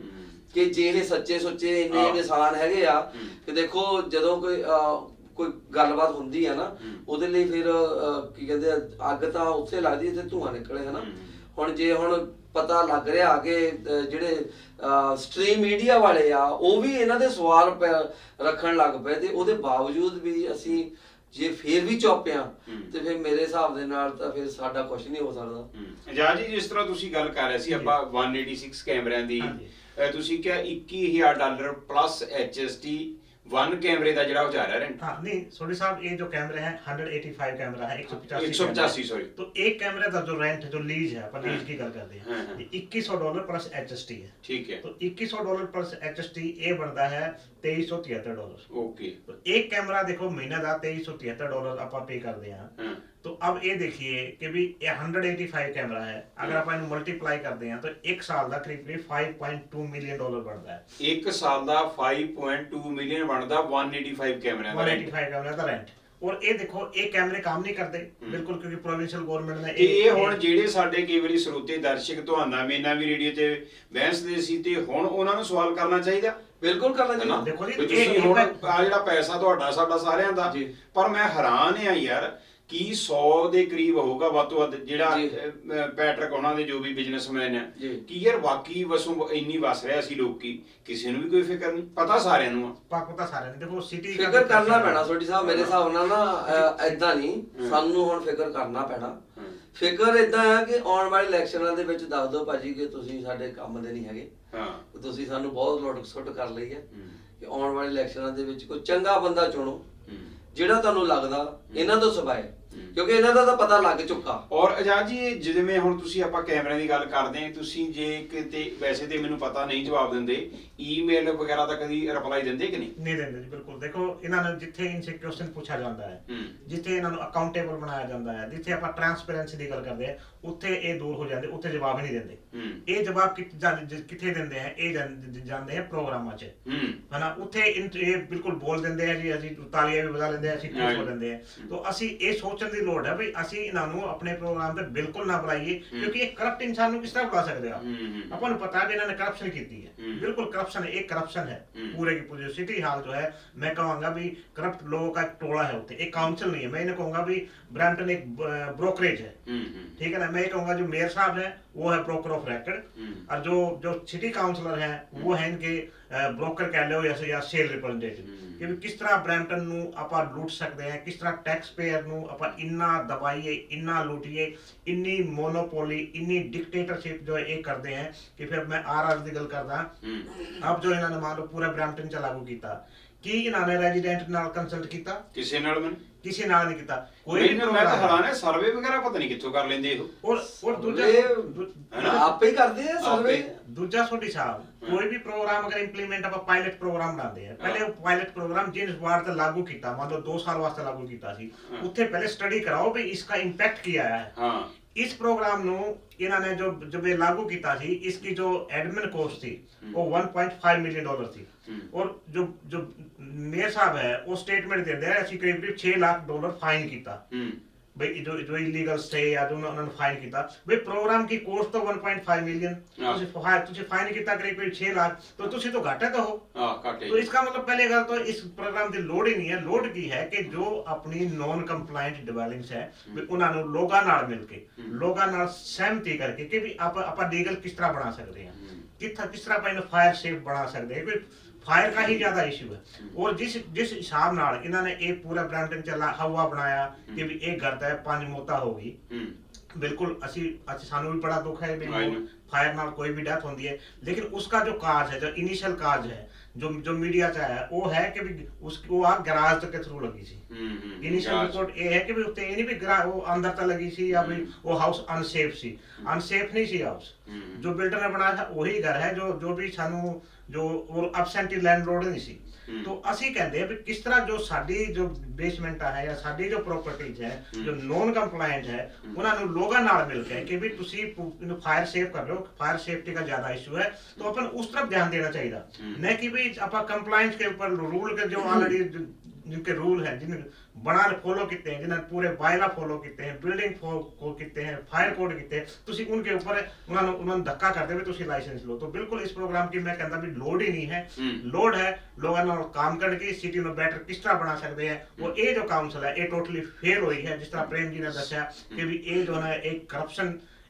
ਕਿ ਜੇ ਇਹ ਸੱਚੇ ਸੁੱਚੇ ਇੰਨੇ ਹਾਂ। ਨਿਸ਼ਾਨ ਹੈਗੇ ਆ। ਕਿ ਦੇਖੋ ਜਦੋਂ ਕੋਈ ਕੋਈ ਗੱਲਬਾਤ ਹੁੰਦੀ ਆ ਨਾ। ਉਹਦੇ ਲਈ ਫਿਰ ਕੀ ਕਹਿੰਦੇ ਆ, ਅੱਗ ਤਾਂ ਉੱਥੇ ਲੱਗਦੀ ਜਿੱਥੇ ਧੂਆਂ ਨਿਕਲੇ ਹਨਾ ਹੂੰ। ਹੁਣ ਜੇ ਹੁਣ ਪਤਾ ਲੱਗ ਰਿਹਾ ਕਿ ਜਿਹੜੇ ਸਟ੍ਰੀਮ ਮੀਡੀਆ ਵਾਲੇ ਆ ਉਹ ਵੀ ਇਹਨਾਂ ਦੇ ਸਵਾਲ ਰੱਖਣ ਲੱਗ ਪਏ ਤੇ ਉਹਦੇ ਬਾਵਜੂਦ ਵੀ ਅਸੀਂ ਜੇ ਫੇਰ ਵੀ ਚੁੱਪ ਆ ਹੂੰ। ਤੇ ਫਿਰ ਮੇਰੇ ਹਿਸਾਬ ਦੇ ਨਾਲ ਤਾਂ ਫਿਰ ਸਾਡਾ ਕੁਝ ਨਹੀਂ ਹੋ ਸਕਦਾ। ਆਜ਼ਾਦ ਜੀ ਜਿਸ ਤਰ੍ਹਾਂ ਤੁਸੀਂ ਗੱਲ ਕਰ ਰਹੇ ਸੀ ਆਪਾਂ 186 ਕੈਮਰਿਆਂ ਦੀ ਤੁਸੀਂ ਕਿਹਾ 21000 ਡਾਲਰ ਪਲੱਸ ਐਚਐਸਟੀ ਵਨ ਕੈਮਰੇ ਦਾ ਜਿਹੜਾ ਉਹ ਜਾ ਰਿਹਾ ਰੈਂਟ हाँ नहीं सोडी साहब ये जो कैमरे हैं 185 कैमरा है 185 185 सॉरी तो एक कैमरे का जो रेंट है जो लीज है अपन हाँ। लीज की गल करते हाँ, हैं हाँ। ये 2100 डॉलर प्लस एचएसटी है ਠੀਕ ਹੈ तो 2100 डॉलर प्लस एचएसटी ये बनता है 2373 डॉलर ਓਕੇ तो एक कैमरा देखो महीने का 2373 डॉलर ਆਪਾਂ पे ਕਰਦੇ ਹਾਂ ਹਾਂ तो अब ये देखिए कि भी ये 185 कैमरा है अगर आप इन्हें मल्टीप्लाई करते हैं तो एक साल का करीब करीब 5.2 मिलियन डॉलर बढ़ता है ਇੱਕ ਸਾਲ ਦਾ 5.2 ਮਿਲੀਅਨ ਬਣਦਾ 185 ਕੈਮਰਿਆਂ ਦਾ rent। 185 कैमरा का रेंट और ये देखो ये कैमरे काम नहीं करते बिल्कुल क्योंकि प्रोविंशियल गवर्नमेंट ने ਤੇ ਇਹ ਹੁਣ ਜਿਹੜੇ ਸਾਡੇ ਕਈ ਵਾਰੀ ਸਰੋਤੇ ਦਰਸ਼ਕ ਤੁਹਾਨਾ ਮੇਨਾ ਵੀ ਰੇਡੀਓ ਤੇ ਬਹਿਸਦੇ ਸੀ ਤੇ ਹੁਣ ਉਹਨਾਂ ਨੂੰ ਸਵਾਲ ਕਰਨਾ ਚਾਹੀਦਾ ਬਿਲਕੁਲ ਕਰ ਲਾਂਗੇ ਨਾ? ਦੇਖੋ ਜੀ, ਇਹ- ਆ ਜਿਹੜਾ ਪੈਸਾ ਤੁਹਾਡਾ ਸਾਡਾ ਸਾਰਿਆਂ ਦਾ ਪਰ ਮੈਂ ਹੈਰਾਨ ਆ ਯਾਰ ਕੀ 100 ਦੇ ਕਰੀਬ ਹੋਊਗਾ ਵੱਧ ਤੋਂ ਵੱਧ ਜਿਹੜਾ ਪੈਟਰਕ ਉਹਨਾਂ ਦੇ ਜੋ ਵੀ ਬਿਜ਼ਨਸਮੈਨ ਆ। ਜੀ। ਯਾਰ ਵਾਕਈ ਵਸੋਂ ਇੰਨੀ ਵਸ ਰਿਹਾ ਸੀ ਲੋਕੀ ਕਿਸੇ ਨੂੰ ਵੀ ਕੋਈ ਫਿਕਰ ਨਹੀਂ? ਪਤਾ ਸਾਰਿਆਂ ਨੂੰ ਆ। ਪਾਕੋ ਸਾਰਿਆਂ ਨੇ। ਦੇਖੋ ਸਿਟੀ ਫਿਕਰ ਕਰਨਾ ਪੈਣਾ ਸੋਢੀ ਸਾਹਿਬ ਮੇਰੇ ਹਿਸਾਬ ਨਾਲ ਨਾ ਐਦਾਂ ਨਹੀਂ। ਸਾਨੂੰ ਹੁਣ ਫਿਕਰ ਕਰਨਾ ਪੈਣਾ। ਫਿਕਰ ਇਦਾਂ ਆ ਕਿ ਆਉਣ ਵਾਲੇ ਇਲੈਕਸ਼ਨਾਂ ਦੇ ਵਿੱਚ ਦੱਸ ਦਿਓ ਭਾਜੀ ਕਿ ਤੁਸੀਂ ਸਾਡੇ ਕੰਮ ਦੇ ਨਹੀਂ ਹੈਗੇ ਹਾਂ ਤੁਸੀਂ ਸਾਨੂੰ ਬਹੁਤ ਲੁੱਟ ਸੁੱਟ ਕਰ ਲਈ ਹੈ। ਕਿ ਆਉਣ ਵਾਲੇ ਇਲੈਕਸ਼ਨਾਂ ਦੇ ਵਿੱਚ ਕੋਈ ਚੰਗਾ ਬੰਦਾ ਚੁਣੋ। ਜਿਹੜਾ ਤੁਹਾਨੂੰ ਲੱਗਦਾ ਇਹਨਾਂ ਤੋਂ ਸਵਾਏ। ਕਿਉਂਕਿ ਇਹਨਾਂ ਦਾ ਤਾਂ ਪਤਾ ਲੱਗ ਚੁੱਕਾ। ਔਰ ਆਜ਼ਾਦ ਜੀ ਜਿਵੇਂ ਹੁਣ ਤੁਸੀਂ ਆਪਾਂ ਕੈਮਰੇ ਦੀ ਗੱਲ ਕਰਦੇ ਹਾਂ ਤੁਸੀਂ ਜੇ ਕਿਤੇ ਵੈਸੇ ਤੇ ਮੈਨੂੰ ਪਤਾ ਨਹੀਂ ਜਵਾਬ ਦਿੰਦੇ ਈਮੇਲ ਵਗੈਰਾ ਦਾ ਕਦੀ ਰਿਪਲਾਈ ਦਿੰਦੇ ਕਿ ਨਹੀਂ? ਨਹੀਂ ਦਿੰਦੇ ਜੀ ਬਿਲਕੁਲ। ਦੇਖੋ ਇਹਨਾਂ ਨੂੰ ਜਿੱਥੇ ਇਨਸੇ ਕੁਐਸਚਨ ਪੁੱਛਿਆ ਜਾਂਦਾ ਹੈ ਜਿੱਥੇ ਇਹਨਾਂ ਨੂੰ ਅਕਾਊਂਟੇਬਲ ਬਣਾਇਆ ਜਾਂਦਾ ਹੈ ਜਿੱਥੇ ਆਪਾਂ ਟਰਾਂਸਪੇਰੈਂਸੀ ਦੀ ਗੱਲ ਕਰਦੇ ਆ ਉੱਥੇ ਇਹ ਦੂਰ ਹੋ ਜਾਂਦੇ ਉੱਥੇ ਜਵਾਬ ਹੀ ਨਹੀਂ ਦਿੰਦੇ। ਇਹ ਜਵਾਬ ਕਿੱਥੇ ਦਿੰਦੇ ਆ ਇਹ ਜਾਂਦੇ ਆ ਪ੍ਰੋਗਰਾਮਾਂ 'ਚ। ਹਨਾ ਉੱਥੇ ਇਹ ਬਿਲਕੁਲ ਬੋਲ ਦਿੰਦੇ ਆ ਜੀ ਅਸੀਂ ਤਾਲੀਆਂ ਵੀ ਵਜਾ ਲੈਂਦੇ ਆ ਅਸੀਂ ਖੁਸ਼ ਹੋ ਲੈਂਦੇ ਆ। ਤਾਂ ਅਸੀਂ ਇਹ ਐਕਸ਼ਨ ਦੀ ਲੋੜ ਹੈ ਵੀ ਅਸੀਂ ਇਹਨਾਂ ਨੂੰ ਆਪਣੇ ਪ੍ਰੋਗਰਾਮ ਤੇ ਬਿਲਕੁਲ ਨਾ ਬੁਲਾਈਏ ਕਿਉਂਕਿ ਇਹ ਕਰਪਟ ਇਨਸਾਨ ਨੂੰ ਕਿਸ ਤਰ੍ਹਾਂ ਬੁਲਾ ਸਕਦੇ ਆ? ਆਪਾਂ ਨੂੰ ਪਤਾ ਵੀ ਇਹਨਾਂ ਨੇ ਕਰਪਸ਼ਨ ਕੀਤੀ ਹੈ। ਬਿਲਕੁਲ ਕਰਪਸ਼ਨ ਹੈ ਇਹ ਕਰਪਸ਼ਨ ਹੈ। ਪੂਰੇ ਦੀ ਪੂਰੀ ਸਿਟੀ ਹਾਲ ਜੋ ਹੈ ਮੈਂ ਕਹਾਂਗਾ ਵੀ ਕਰਪਟ ਲੋਕ ਦਾ ਟੋਲਾ ਹੈ ਉੱਤੇ। ਇਹ ਕਾਉਂਸਲ ਨਹੀਂ ਹੈ। ਮੈਂ ਇਹਨਾਂ ਕਹਾਂਗਾ ਵੀ ਬ੍ਰੈਂਟਨ ਇੱਕ ਬ੍ਰੋਕਰੇਜ ਹੈ। ਠੀਕ ਹੈ ਨਾ? ਮੈਂ ਕਹਾਂਗਾ ਜੋ ਮੇਅਰ ਸਾਹਿਬ ਹੈ वो है ब्रोकर ऑफ रेकर्ड हम्म। और जो जो सिटी काउंसलर हैं वो है इनके ब्रोकर कह लो या या सेल रिप्रेजेंटेटिव हम्म। ਕਿ ਵੀ ਕਿਸ ਤਰ੍ਹਾਂ ਬ੍ਰੈਂਪਟਨ ਨੂੰ ਆਪਾਂ ਲੁੱਟ ਸਕਦੇ ਹਾਂ ਕਿਸ ਤਰ੍ਹਾਂ ਟੈਕਸ ਪੇਅਰ ਨੂੰ ਆਪਾਂ ਇੰਨਾ ਦਬਾਈਏ ਇੰਨਾ ਲੁੱਟੀਏ ਇੰਨੀ ਮੋਨੋਪੋਲੀ ਇੰਨੀ ਡਿਕਟੇਟਰਸ਼ਿਪ ਜੋ ਇਹ ਕਰਦੇ ਹੈ ਕਿ ਫਿਰ ਮੈਂ ਆਰ ਦੀ ਗੱਲ ਕਰਦਾ ਹੂੰ ਆਪ ਜੋ ਇਹਨਾਂ ਨੇ ਮੰਨ ਲਓ ਪੂਰਾ ਬ੍ਰੈਂਪਟਨ ਚ ਲਾਗੂ ਕੀਤਾ ਕੀ ਇਹਨਾਂ ਨੇ ਰੈਜ਼ੀਡੈਂਟ ਨਾਲ ਕੰਸਲਟ ਕੀਤਾ ਕਿਸੇ ਨਾਲ ਮੈਨੂੰ ਕਿਸੇ ਨਾਲ ਨਹੀਂ ਕੀਤਾ ਕੋਈ ਵੀ ਮੈਨੂੰ ਮੈਂ ਤਾਂ ਪ੍ਰੋਗਰਾਮ। ਹੈਰਾਨ ਹੈ ਸਰਵੇ ਵਗੈਰਾ ਪਤਾ ਨਹੀਂ ਕਿੱਥੋਂ ਕਰ ਲੈਂਦੇ ਇਹ ਔਰ ਔਰ ਦੂਜਾ ਇਹ ਦੂ- ਹੈ ਨਾ? ਆਪੇ ਹੀ ਕਰਦੇ ਆ ਸਰਵੇ ਆਪੇ। ਦੂਜਾ ਸੋਢੀ ਸਾਹਿਬ ਹਾਂ। ਕੋਈ ਵੀ ਪ੍ਰੋਗਰਾਮ ਅਗਰ ਇੰਪਲੀਮੈਂਟ ਆਪਾਂ ਪਾਇਲਟ ਪ੍ਰੋਗਰਾਮ ਬਣਾਉਂਦੇ ਆ ਪਹਿਲੇ ਉਹ ਪਾਇਲਟ ਪ੍ਰੋਗਰਾਮ ਜਿਸ ਵਾਰ ਤੇ ਲਾਗੂ ਕੀਤਾ ਮੰਨ ਲਓ 2 ਸਾਲ ਵਾਸਤੇ ਲਾਗੂ ਕੀਤਾ ਸੀ ਹਾਂ। ਉੱਥੇ ਪਹਿਲੇ ਸਟੱਡੀ ਕਰਾਓ ਵੀ ਇਸ ਦਾ ਇੰਪੈਕਟ ਕੀ ਆਇਆ ਹੈ ਹਾਂ ਇਸ ਪ੍ਰੋਗਰਾਮ ਨੂੰ ਇਹਨਾਂ ਨੇ ਜੋ ਜਬ ਇਹ ਲਾਗੂ ਕੀਤਾ ਸੀ ਇਸ ਦੀ ਜੋ ਐਡਮਿਨ ਕੋਸਟ ਸੀ ਉਹ 1.5 ਮਿਲੀਅਨ ਡਾਲਰ ਸੀ ਹਮ। और जो जो मेयर साहब है वो स्टेटमेंट देते हैं ऐसी करीब करीब छह ਲੱਖ ਡਾਲਰ ਫਾਈਨ ਕੀਤਾ। ਹੂੰ। ਬਈ ਇਹ ਜੋ ਜੋ ਇਲੀਗਲ ਸਟੇ ਆ ਜੋ ਉਹਨਾਂ ਨੂੰ ਫਾਈਨ ਕੀਤਾ। ਬਈ ਪ੍ਰੋਗਰਾਮ ਕੀ? ਕੋਸਟ ਤਾਂ 1.5 ਮਿਲੀਅਨ ਤੁਸੀਂ ਫਾਈਨ ਤੁਸੀਂ ਫਾਈਨ ਕੀਤਾ ਕਰੀਬ 6 ਲੱਖ। ਤਾਂ ਤੁਸੀਂ ਤਾਂ ਘਾਟੇ ਤਾਂ ਹੋ ਹਾਂ ਘਾਟੇ ਤਾਂ ਇਸ ਦਾ ਮਤਲਬ ਪਹਿਲੇ ਗੱਲ ਤਾਂ ਇਸ ਪ੍ਰੋਗਰਾਮ ਦੀ ਲੋੜ ਹੀ ਨਹੀਂ ਹੈ। ਲੋੜ ਕੀ ਹੈ ਕਿ ਜੋ ਆਪਣੀ ਨਾਨ ਕੰਪਲਾਈਂਟ ਡਿਵੈਲਿੰਗਸ ਹੈ। ਵੀ ਉਹਨਾਂ ਨੂੰ ਲੋਕਾਂ ਨਾਲ ਮਿਲ ਕੇ ਲੋਕਾਂ ਨਾਲ ਸਹਿਮਤੀ ਕਰਕੇ ਕਿ ਵੀ ਆਪਾਂ ਆਪਾਂ ਲੀਗਲ ਕਿਸ ਤਰ੍ਹਾਂ ਬਣਾ ਸਕਦੇ ਹਾਂ? ਕਿੱਥਾ ਕਿਸ ਤਰ੍ਹਾਂ ਆਪਾਂ ਇਹਨੂੰ ਫਾਇਰ ਸੇਫ ਬਣਾ ਸਕਦੇ ਹਾਂ? ਕੋਈ ਫਾਇਰ का ही ज्यादा इशू है और जिस जिस हिसाब ਨਾਲ ਇਹਨਾਂ ਨੇ ਇਹ ਪੂਰਾ ਬ੍ਰੈਂਟਨ ਚੱਲਾ ਹਵਾ ਬਣਾਇਆ ਕਿ ਵੀ ਇਹ ਕਰਦਾ ਹੈ ਪੰਜ ਮੌਤਾਂ ਹੋ ਗਈ ਹੂੰ बिल्कुल ਅਸੀਂ ਅਸੀਂ ਸਾਨੂੰ ਵੀ ਬੜਾ ਦੁੱਖ ਹੈ ਵੀ I know. फायर ਨਾਲ कोई भी डेथ होती है लेकिन उसका जो काज है जो इनिशियल काज है जो जो मीडिया से आया वो है कि भी उसकी वो आग गराज के थ्रू लगी थी इनिशियल रिपोर्ट ये है कि भी उसते ये नहीं भी गरा वो अंदर तक लगी थी या भी वो हाउस अनसेफ सी अनसेफ नहीं सी हाउस जो बिल्डर ने बनाया था वही घर है जो जो भी सानू जो और अबसेंटी लैंडलॉर्ड नहीं सी तो ਅਸੀਂ ਕਹਿੰਦੇ ਆ ਵੀ ਕਿਸ ਤਰ੍ਹਾਂ ਜੋ ਸਾਡੀ ਜੋ ਬੇਸਮੈਂਟ ਹੈ ਜਾਂ ਸਾਡੀ ਜੋ ਪ੍ਰਾਪਰਟੀਜ਼ ਹੈ ਜੋ ਨੋਨ ਕੰਪਲਾਈਂਟ ਹੈ। ਉਹਨਾਂ ਨੂੰ ਲੋਕਾਂ ਨਾਲ ਮਿਲ ਕੇ ਕਿ ਵੀ ਤੁਸੀਂ ਇਹਨੂੰ ਫਾਇਰ ਸੇਫ ਕਰ ਰਹੇ ਹੋ ਫਾਇਰ ਸੇਫਟੀ ਦਾ ਜ਼ਿਆਦਾ ਇਸ਼ੂ ਹੈ ਤਾਂ ਆਪਾਂ ਉਸ ਤਰ੍ਹਾਂ ਧਿਆਨ ਦੇਣਾ ਚਾਹੀਦਾ। ਨਹੀਂ ਕਿ ਵੀ ਆਪਾਂ ਕੰਪਲਾਈਂਸ ਕੇ ਉੱਪਰ ਰੂਲ ਕੇ ਜੋ ਆਲਰੇਡੀ जिनके रूल हैं जिन बना फॉलो किते हैं जिन्हें पूरे बायला फॉलो किते हैं बिल्डिंग को किते हैं फायर कोड किते हैं ਤੁਸੀਂ उनके ऊपर उन्होंने उन्होंने धक्का करते हुए ਤੁਸੀਂ ਲਾਇਸੈਂਸ ਲਓ ਤਾਂ ਬਿਲਕੁਲ ਇਸ ਪ੍ਰੋਗਰਾਮ ਕੀ ਮੈਂ ਕਹਿੰਦਾ ਵੀ ਲੋੜ ਹੀ ਨਹੀਂ ਹੈ ਹੂੰ। ਲੋੜ ਹੈ ਲੋਕਾਂ ਨਾਲ ਕੰਮ ਕਰਕੇ ਸਿਟੀ ਨੂੰ ਬੈਟਰ ਕਿਸ ਤਰ੍ਹਾਂ ਬਣਾ ਸਕਦੇ ਹੈ ਉਹ ਇਹ ਜੋ ਕਾਉਂਸਲ ਹੈ ਇਹ ਟੋਟਲੀ ਫੇਲ ਹੋਈ ਹੈ ਜਿਸ ਤਰ੍ਹਾਂ ਪ੍ਰੇਮ ਜੀ ਨੇ ਦੱਸਿਆ ਕਿ ਵੀ ਇਹ ਜੋ ਹੈ ਇੱਕ ਕਰਪਸ਼ਨ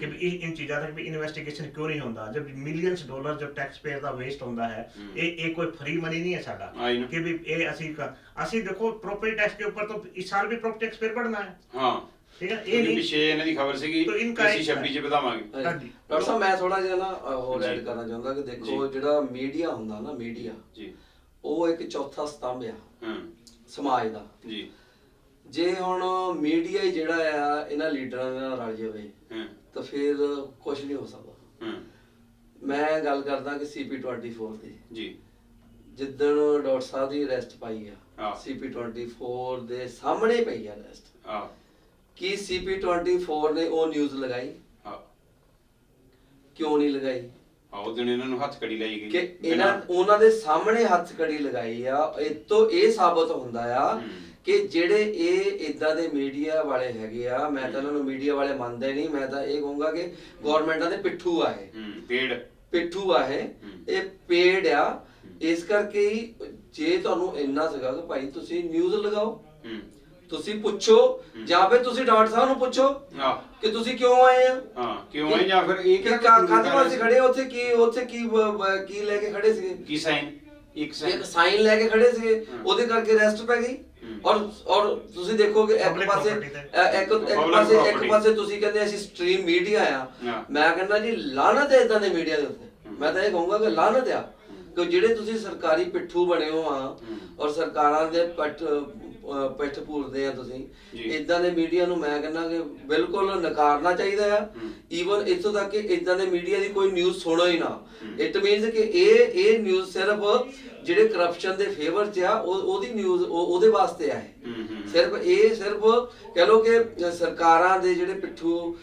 ਕਿ ਵੀ ਇਹ ਚੀਜ਼ਾਂ ਤੱਕ ਵੀ ਇਨਵੈਸਟੀਗੇਸ਼ਨ ਕਿਉਂ ਨਹੀਂ ਹੁੰਦਾ? ਜਦ ਮਿਲੀਅਨਸ ਡਾਲਰ ਜਦ ਟੈਕਸ ਪੇਅਰ ਦਾ ਵੇਸਟ ਹੁੰਦਾ ਹੈ ਇਹ ਇਹ ਕੋਈ ਫਰੀ ਮਨੀ ਨਹੀਂ ਹੈ ਸਾਡਾ। ਕਿ ਵੀ ਇਹ ਅਸੀਂ ਅਸੀਂ ਦੇਖੋ ਪ੍ਰੋਪਰਟੀ ਟੈਕਸ ਦੇ ਉੱਪਰ ਤੋਂ ਇਸ ਸਾਲ ਵੀ ਪ੍ਰੋਪਰਟੀ ਟੈਕਸ ਫੇਰ ਬੜਨਾ ਹੈ। ਹਾਂ? ਇਹ ਨਹੀਂ ਪਿਛੇ ਇਹਨਾਂ ਦੀ ਖਬਰ ਸੀਗੀ ਤਾਂ ਇਨਕਾ ਚ ਵਧਾਵਾਂਗੇ। ਹਾਂਜੀ। ਡਾਕਟਰ ਮੈਂ ਥੋੜਾ ਜਿਹਾ ਨਾ ਹੋਰ ਐਡ ਕਰਨਾ ਚਾਹੁੰਦਾ ਕਿ ਦੇਖੋ ਜਿਹੜਾ ਮੀਡੀਆ ਹੁੰਦਾ ਨਾ ਮੀਡੀਆ ਜੀ। ਉਹ ਇੱਕ ਚੌਥਾ ਸਤੰਭ ਆ। ਹਾਂ। ਸਮਾਜ ਦਾ। ਜੀ। ਜੇ ਹੁਣ ਮੀਡੀਆ ਹੀ ਜਿਹੜਾ ਆ ਇਹਨਾਂ ਲੀਡਰਾਂ ਦੇ ਨਾਲ ਰਲ ਜਾਵੇ ਤਾਂ ਫਿਰ ਕੁਝ ਨਹੀਂ ਹੋ ਸਕਦਾ। ਹਾਂ। ਮੈਂ ਗੱਲ ਕਰਦਾ ਕਿ CP24 ਦੀ ਜੀ। ਜਿੱਦਣ ਡਾਕਟਰ ਸਾਹਿਬ ਦੀ ਅਰੈਸਟ ਪਾਈ ਆ ਹਾਂ। CP24 ਦੇ ਸਾਹਮਣੇ ਪਈ ਆ ਅਰੈਸਟ ਆ ਕੀ CP24 ਨੇ ਉਹ ਨਿਊਜ਼ ਲਗਾਈ? ਆ ਕਿਉਂ ਨਹੀਂ ਲਗਾਈ? ਆ ਉਹ ਦਿਨ ਇਹਨਾਂ ਨੂੰ ਹੱਥ ਕੜੀ ਲਈ ਗਈ ਕਿ ਇਹਨਾਂ ਉਹਨਾਂ ਦੇ ਸਾਹਮਣੇ ਹੱਥ ਕੜੀ ਲਗਾਈ ਆ। ਇਹ ਤੋਂ ਇਹ ਸਾਬਤ ਹੁੰਦਾ ਆ ਹਮ। ਕਿ ਜਿਹੜੇ ਇਹ ਇਦਾਂ ਦੇ ਮੀਡੀਆ ਵਾਲੇ ਹੈਗੇ ਆ ਮੈਂ ਤਾਂ ਇਹਨਾਂ ਨੂੰ ਮੀਡੀਆ ਵਾਲੇ ਮੰਨਦੇ ਨਹੀਂ ਮੈਂ ਤਾਂ ਇਹ ਕਹੂੰਗਾ ਕਿ ਗਵਰਨਮੈਂਟਾਂ ਦੇ ਪਿੱਠੂ ਆ ਇਹ। ਹੂੰ ਪੇੜ। ਪਿੱਠੂ ਆ ਇਹ। ਹਮ। ਇਹ ਪੇੜ ਆ। ਇਸ ਕਰਕੇ ਹੀ ਜੇ ਤੁਹਾਨੂੰ ਇੰਨਾ ਸੀਗਾ ਕਿ ਭਾਈ ਤੁਸੀਂ ਨਿਊਜ਼ ਲਗਾਓ। ਹੂੰ। ਤੁਸੀਂ ਪੁੱਛੋ ਜਾਂ ਫਿਰ ਤੁਸੀਂ ਡਾਕਟਰ ਸਾਹਿਬ ਨੂੰ ਪੁੱਛੋ ਆ ਕਿ ਤੁਸੀਂ ਕਿਉਂ ਆਏ ਆ? ਹਾਂ ਕਿਉਂ ਹੈ ਜਾਂ ਫਿਰ ਇਹ ਕਿ ਕਿਹੜਾ ਕਾਹਦੇ ਵਾਸਤੇ ਖੜੇ ਉੱਥੇ ਕੀ ਉੱਥੇ ਕੀ ਕੀ ਲੈ ਕੇ ਖੜੇ ਸੀਗੇ? ਕੀ ਸਾਈਨ ਇੱਕ ਸਾਈਨ ਇੱਕ ਸਾਈਨ ਲੈ ਕੇ ਖੜੇ ਸੀਗੇ ਹਾਂ। ਉਹਦੇ ਕਰਕੇ ਅਰੈਸਟ ਪੈ ਗਈ। ਔਰ ਔਰ ਤੁਸੀਂ ਦੇਖੋਗੇ ਇੱਕ ਪਾਸੇ ਇੱਕ ਇੱਕ ਪਾਸੇ ਇੱਕ। ਪਾਸੇ ਤੁਸੀਂ ਕਹਿੰਦੇ ਅਸੀਂ ਸਟ੍ਰੀਮ ਮੀਡੀਆ ਆ। ਹਾਂ। ਮੈਂ ਕਹਿੰਦਾ ਜੀ ਲਾਨਤ ਹੈ ਇਦਾਂ ਦੇ ਮੀਡੀਆ ਦੇ ਉੱਤੇ। ਮੈਂ ਤਾਂ ਇਹ ਕਹੂੰਗਾ ਕਿ ਲਾਨਤ ਆ। ਕਿ ਜਿਹੜੇ ਤੁਸੀਂ ਸਰਕਾਰੀ ਪਿੱਠੂ ਬਣੇ ਹੋ ਆ। ਔਰ ਸਰਕਾਰਾਂ ਦੇ ਅ, ਪਿੱਠ ਪੂਰਦੇ ਆ ਤੁਸੀਂ। ਇਦਾਂ ਦੇ ਮੀਡੀਆ ਨੂੰ ਮੈਂ ਕਹਿੰਦਾ ਕਿ ਬਿਲਕੁਲ ਨਕਾਰਨਾ ਚਾਹੀਦਾ ਆ। ਈਵਨ ਇੱਥੋਂ ਤੱਕ ਕਿ ਇਦਾਂ ਦੇ ਮੀਡੀਆ ਦੀ ਕੋਈ ਨਿਊਜ਼ ਸੁਣੋ ਹੀ ਨਾ। ਇਟ ਮੀਨਸ ਕਿ ਇਹ ਇਹ ਨਿਊਜ਼ ਸਿਰਫ ਜਿਹੜੇ ਕਰਪਸ਼ਨ ਦੇ ਫੇਵਰ 'ਚ ਆ ਉਹ ਉਹਦੀ ਨਿਊਜ਼ ਉਹਦੇ ਵਾਸਤੇ ਆ ਸਿਰਫ ਇਹ ਸਿਰਫ ਕਹ ਲੋ ਕਿ ਸਰਕਾਰਾਂ ਦੇ ਜਿਹੜੇ ਪਿੱਠੂ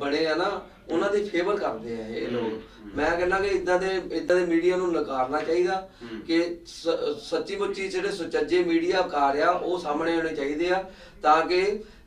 ਬਣੇ ਆ ਨਾ ਉਹਨਾਂ ਦੀ ਫੇਵਰ ਕਰਦੇ ਆ ਇਹ ਲੋਕ। ਮੈਂ ਕਹਿੰਦਾ ਕਿ ਇਦਾਂ ਦੇ ਇਦਾਂ ਦੇ ਮੀਡੀਆ ਨੂੰ ਨਕਾਰਨਾ ਚਾਹੀਦਾ। ਕਿ ਸੱਚੀ ਮੁੱਚੀ ਜਿਹੜੇ ਸੁਚੱਜੇ ਮੀਡੀਆ ਕਾਰ ਆ ਉਹ ਸਾਹਮਣੇ ਆਉਣੇ ਚਾਹੀਦੇ ਆ ਤਾਂ ਕਿ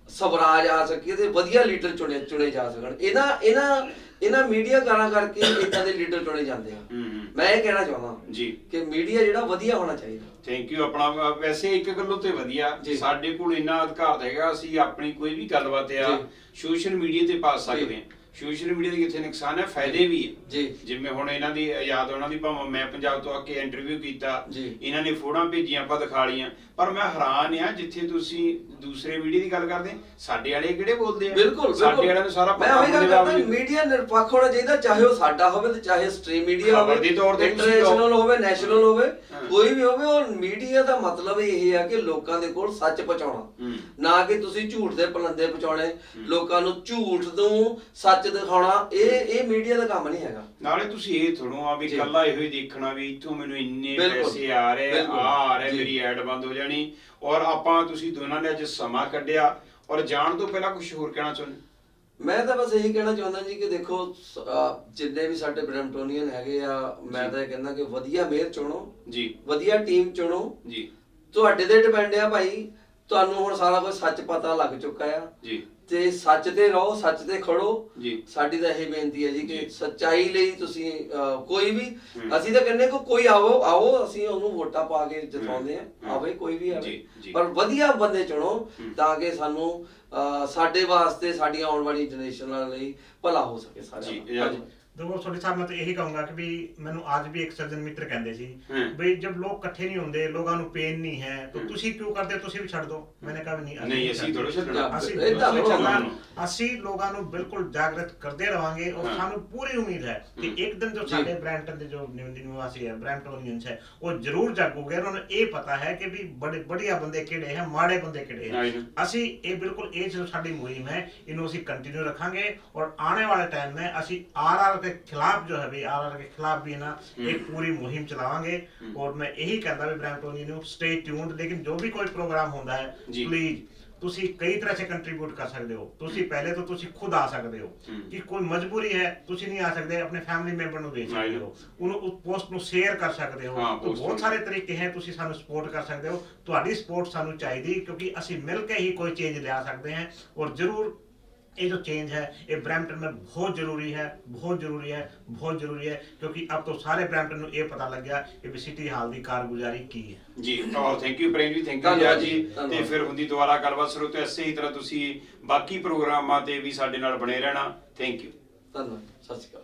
ਸਵਰਾਜ ਆ ਸਕੇ ਤੇ ਵਧੀਆ ਲੀਡਰ ਚੁਣੇ ਚੁਣੇ ਜਾ ਸਕਣ ਇਹਨਾਂ ਇਹਨਾਂ ਇਹਨਾਂ ਮੀਡੀਆ ਕਾਰਾਂ ਕਰਕੇ ਇਦਾਂ ਦੇ ਲੀਡਰ ਚੁਣੇ ਜਾਂਦੇ ਆ ਮੈਂ ਇਹ ਕਹਿਣਾ ਚਾਹੁੰਦਾ ਜੀ ਕਿ ਮੀਡੀਆ ਜਿਹੜਾ ਵਧੀਆ ਹੋਣਾ ਚਾਹੀਦਾ ਥੈਂਕ ਯੂ ਆਪਣਾ ਵੈਸੇ ਇੱਕ ਗੱਲੋਂ ਤੇ ਵਧੀਆ। ਸਾਡੇ ਕੋਲ ਇੰਨਾ ਅਧਿਕਾਰ ਹੈਗਾ ਅਸੀਂ ਆਪਣੀ ਕੋਈ ਵੀ ਗੱਲਬਾਤ ਆ। ਸੋਸ਼ਲ ਮੀਡੀਆ ਤੇ ਪਾ ਸਕਦੇ। ਹਾਂ ਸੋਸ਼ਲ ਮੀਡੀਆ ਦੇ ਕਿੱਥੇ ਨੁਕਸਾਨ ਹੈ ਫਾਇਦੇ ਵੀ ਹੈ ਜੀ ਜਿਵੇਂ ਹੁਣ ਇਹਨਾਂ ਦੀ ਯਾਦ ਉਹਨਾਂ ਦੀ ਭਾਵੇਂ ਮੈਂ ਪੰਜਾਬ ਤੋਂ ਆ ਕੇ ਇੰਟਰਵਿਊ ਕੀਤਾ। ਇਹਨਾਂ ਨੇ ਫੋਟੋਆਂ ਭੇਜੀਆਂ ਆਪਾਂ ਦਿਖਾ ਲੀਆਂ ਪਰ ਮੈਂ ਹੈਰਾਨ ਆ ਜਿੱਥੇ ਤੁਸੀਂ ਦੂਸਰੇ ਮੀਡੀਆ ਦੀ ਗੱਲ ਕਰਦੇ ਸਾਡੇ ਵਾਲੇ ਕਿਹੜੇ ਬੋਲਦੇ ਆ ਬਿਲਕੁਲ ਸਾਡੇ ਵਾਲਿਆਂ ਨੂੰ ਸਾਰਾ ਮੈਂ ਪਤਾ ਦੇ ਕਰਦਾ। ਮੀਡੀਆ ਨਿਰਪੱਖ ਹੋਣਾ ਚਾਹੀਦਾ ਚਾਹੇ ਉਹ ਸਾਡਾ ਹੋਵੇ ਤੇ ਚਾਹੇ ਸਟ੍ਰੀਮ ਮੀਡੀਆ ਹੋਵੇ ਇੰਟਰਨੈਸ਼ਨਲ। ਹੋਵੇ ਨੈਸ਼ਨਲ ਹੋਵੇ ਹਾਂ। ਕੋਈ ਵੀ ਹੋਵੇ ਉਹ ਮੀਡੀਆ ਦਾ ਮਤਲਬ ਇਹ ਆ ਕਿ ਲੋਕਾਂ ਦੇ ਕੋਲ ਸੱਚ ਪਹੁੰਚਾਉਣਾ ਹੂੰ ਨਾ ਕਿ ਤੁਸੀਂ ਝੂਠ ਦੇ ਪਲੰਦੇ ਪਹੁੰਚਾਉਣੇ ਲੋਕਾਂ ਨੂੰ ਝੂਠ ਤੋਂ ਸੱਚ ਦਿਖਾਉਣਾ ਇਹ ਇਹ ਮੀਡੀਆ ਦਾ ਕੰਮ ਨਹੀਂ ਹੈਗਾ। ਨਾਲੇ ਤੁਸੀਂ ਇਹ ਥੋੜੋ ਆ ਵੀ ਜੀ। ਕੱਲਾ ਇਹੋ ਹੀ ਦੇਖਣਾ ਵੀ ਇੱਥੋਂ ਮੈਨੂੰ ਇੰਨੇ ਬਿਲਕੁਲ। ਪੈਸੇ ਆ ਰਹੇ ਆ ਬਿਲਕੁਲ। ਆ ਰਹੇ ਜੀ। ਮੇਰੀ ਐਡ ਬੰਦ ਹੋ ਜਾਣੀ। ਔਰ ਆਪਾਂ ਤੁਸੀਂ ਦੋਨਾਂ ਨੇ ਅੱਜ ਸਮਾਂ ਕੱਢਿਆ। ਔਰ ਜਾਣ ਤੋਂ ਪਹਿਲਾਂ ਕੁਝ ਹੋਰ ਕਹਿਣਾ ਚਾਹੁੰਦੇ? ਮੈਂ ਤਾਂ ਬਸ ਇਹੀ ਕਹਿਣਾ ਚਾਹੁੰਦਾ ਜੀ ਕਿ ਦੇਖੋ ਸ- ਅਹ ਜਿੰਨੇ ਵੀ ਸਾਡੇ ਬ੍ਰੈਂਪਟੋਨੀਅਨ ਹੈਗੇ ਆ ਮੈਂ ਜੀ। ਤਾਂ ਇਹ ਕਹਿੰਦਾ ਕਿ ਵਧੀਆ ਮੇਅਰ ਚੁਣੋ। ਜੀ। ਵਧੀਆ ਟੀਮ ਚੁਣੋ। ਜੀ। ਤੁਹਾਡੇ ਤੇ ਡਿਪੈਂਡ ਆ ਭਾਈ। ਤੁਹਾਨੂੰ ਹੁਣ ਸਾਰਾ ਕੁਝ ਸੱਚ ਪਤਾ ਲੱਗ ਚੁੱਕਾ ਆ। ਜੀ। ਤੇ ਸੱਚ ਤੇ ਰਹੋ ਸੱਚ ਤੇ ਖੜੋ ਜੀ ਸਾਡੀ ਤਾਂ ਇਹ ਬੇਨਤੀ ਹੈ ਜੀ ਕਿ। ਸੱਚਾਈ ਲਈ ਤੁਸੀਂ ਅਹ, ਕੋਈ ਵੀ। ਅਸੀਂ ਤਾਂ ਕਹਿੰਦੇ ਕਿ ਕੋਈ ਆਵੋ ਆਓ ਅਸੀਂ ਉਹਨੂੰ ਵੋਟਾਂ ਪਾ ਕੇ ਜਿਤਾਉਂਦੇ ਆ। ਆਵੇ ਕੋਈ ਵੀ ਆਵੇ ਜੀ, ਜੀ। ਪਰ ਵਧੀਆ ਬੰਦੇ ਚੁਣੋ। ਤਾਂ ਕਿ ਸਾਨੂੰ ਅਹ, ਸਾਡੇ ਵਾਸਤੇ ਸਾਡੀ ਆਉਣ ਵਾਲੀ ਜਨਰੇਸ਼ਨ ਲਈ ਭਲਾ ਹੋ ਸਕੇ ਸਾਰਿਆਂ ਜੀ, ਦਾ ਇਜਾਜ਼ਤ। ਹਾਂਜੀ। ध्रुव थोड़े साहब मैं तो यही कहूंगा कि ਮੈਨੂੰ ਅੱਜ ਵੀ ਇੱਕ एक ਮਿੱਤਰ ਕਹਿੰਦੇ ਸੀ ਬਈ ਜਦ ਲੋਕ ਇਕੱਠੇ ਨਹੀਂ ਹੁੰਦੇ ਲੋਕਾਂ ਨੂੰ ਪੇਨ ਨਹੀਂ ਹੈ ਤਾਂ ਤੁਸੀਂ ਕਿਉਂ ਕਰਦੇ ਤੁਸੀਂ ਵੀ ਛੱਡ ਦਿਓ ਮੈਨੇ ਕਹਾ ਨਹੀਂ ਨਹੀਂ ਅਸੀਂ ਥੋੜੇ ਛੱਡਣਾ। ਅਸੀਂ ਇਦਾਂ ਚੱਲਣਾ ਅਸੀਂ ਲੋਕਾਂ ਨੂੰ ਬਿਲਕੁਲ ਜਾਗਰਤ ਕਰਦੇ ਰਵਾਂਗੇ ਔਰ ਸਾਨੂੰ ਪੂਰੀ ਉਮੀਦ ਹੈ ਕਿ ਇੱਕ ਦਿਨ ਜੋ ਸਾਡੇ ਬ੍ਰੈਂਟਨ ਦੇ ਜੋ ਨਿਵਾਸੀ ਹੈ ਬ੍ਰੈਂਟੋਨੀਅਨਸ ਹੈ ਉਹ ਜ਼ਰੂਰ ਜਾਗੂਗੇ। ਉਹਨਾਂ ਨੂੰ ਇਹ ਪਤਾ ਹੈ ਕਿ ਵੀ ਬੜੇ ਬੜੀਆ ਬੰਦੇ ਕਿਹੜੇ ਹੈ ਮਾੜੇ ਬੰਦੇ ਕਿਹੜੇ ਹੈ। ਅਸੀਂ ਇਹ ਬਿਲਕੁਲ ਇਹ ਜੋ ਸਾਡੀ ਮੁਹਿੰਮ ਹੈ ਇਹਨੂੰ ਅਸੀਂ ਕੰਟੀਨਿਊ ਰੱਖਾਂਗੇ ਔਰ ਆਉਣੇ ਵਾਲੇ ਟਾਈਮ 'ਮੈਂ ਅਸੀਂ ਆਰ ਆਰ के खिलाफ जो है भी आरआर के खिलाफ भी ना एक पूरी मुहिम चलावांगे और मैं यही कहता भी ब्रैम्पटोनी ਨੂੰ ਸਟੇ ਟਿਊਨਡ ਲੇਕਿਨ ਜੋ ਵੀ ਕੋਈ ਪ੍ਰੋਗਰਾਮ ਹੁੰਦਾ ਹੈ ਜੀ। ਪਲੀਜ਼ ਤੁਸੀਂ ਕਈ ਤਰ੍ਹਾਂ ਸੇ ਕੰਟਰੀਬਿਊਟ ਕਰ ਸਕਦੇ ਹੋ ਤੁਸੀਂ ਪਹਿਲੇ ਤਾਂ ਤੁਸੀਂ ਖੁਦ ਆ ਸਕਦੇ ਹੋ ਹਮ। ਕਿ ਕੋਈ ਮਜਬੂਰੀ ਹੈ ਤੁਸੀਂ ਨਹੀਂ ਆ ਸਕਦੇ ਆਪਣੇ ਫੈਮਿਲੀ ਮੈਂਬਰ ਨੂੰ ਦੇ ਸਕਦੇ Right. ਹੋ ਉਹਨੂੰ ਉਸ ਪੋਸਟ ਨੂੰ ਸ਼ੇਅਰ ਕਰ ਸਕਦੇ ਹੋ ਹਾਂ, ਤਾਂ post ਬਹੁਤ ਨੂੰ। ਸਾਰੇ ਤਰੀਕੇ ਹੈ ਤੁਸੀਂ ਸਾਨੂੰ ਸਪੋਰਟ ਕਰ ਸਕਦੇ ਹੋ ਤੁਹਾਡੀ ਸਪੋਰਟ ਸਾਨੂੰ ਚਾਹੀਦੀ ਕਿਉਂਕਿ ਅਸੀਂ ਮਿਲ ਕੇ ਹੀ ਕੋਈ ਚੇਂਜ ਲਿਆ ਸਕਦੇ ਹਾਂ ਔਰ ਜ਼ਰੂਰ ये जो चेंज है ये ब्रैम्पटन में बहुत जरूरी है बहुत जरूरी है बहुत जरूरी है क्योंकि अब तो सारे ब्रैम्पटन ਨੂੰ ਇਹ ਪਤਾ ਲੱਗ ਗਿਆ ਕਿ ਵੀ ਸਿਟੀ ਹਾਲ ਦੀ ਕਾਰਗੁਜ਼ਾਰੀ ਕੀ ਹੈ ਜੀ ਔਰ ਥੈਂਕ ਯੂ ਪ੍ਰੇਮ ਜੀ ਥੈਂਕ ਯੂ ਧੰਨਵਾਦ ਜੀ ਜੀ, ਤੇ ਧੰਨਵਾਦ। ਫਿਰ ਹੁੰਦੀ ਦੁਬਾਰਾ ਗੱਲਬਾਤ ਸ਼ੁਰੂ ਤੇ ਇਸੇ ਹੀ ਤਰ੍ਹਾਂ ਤੁਸੀਂ ਬਾਕੀ ਪ੍ਰੋਗਰਾਮਾਂ ਤੇ ਵੀ ਸਾਡੇ ਨਾਲ ਬਣੇ ਰਹਿਣਾ ਥੈਂਕ ਯੂ ਧੰਨਵਾਦ ਸਤਿ ਸ਼੍ਰੀ ਅਕਾਲ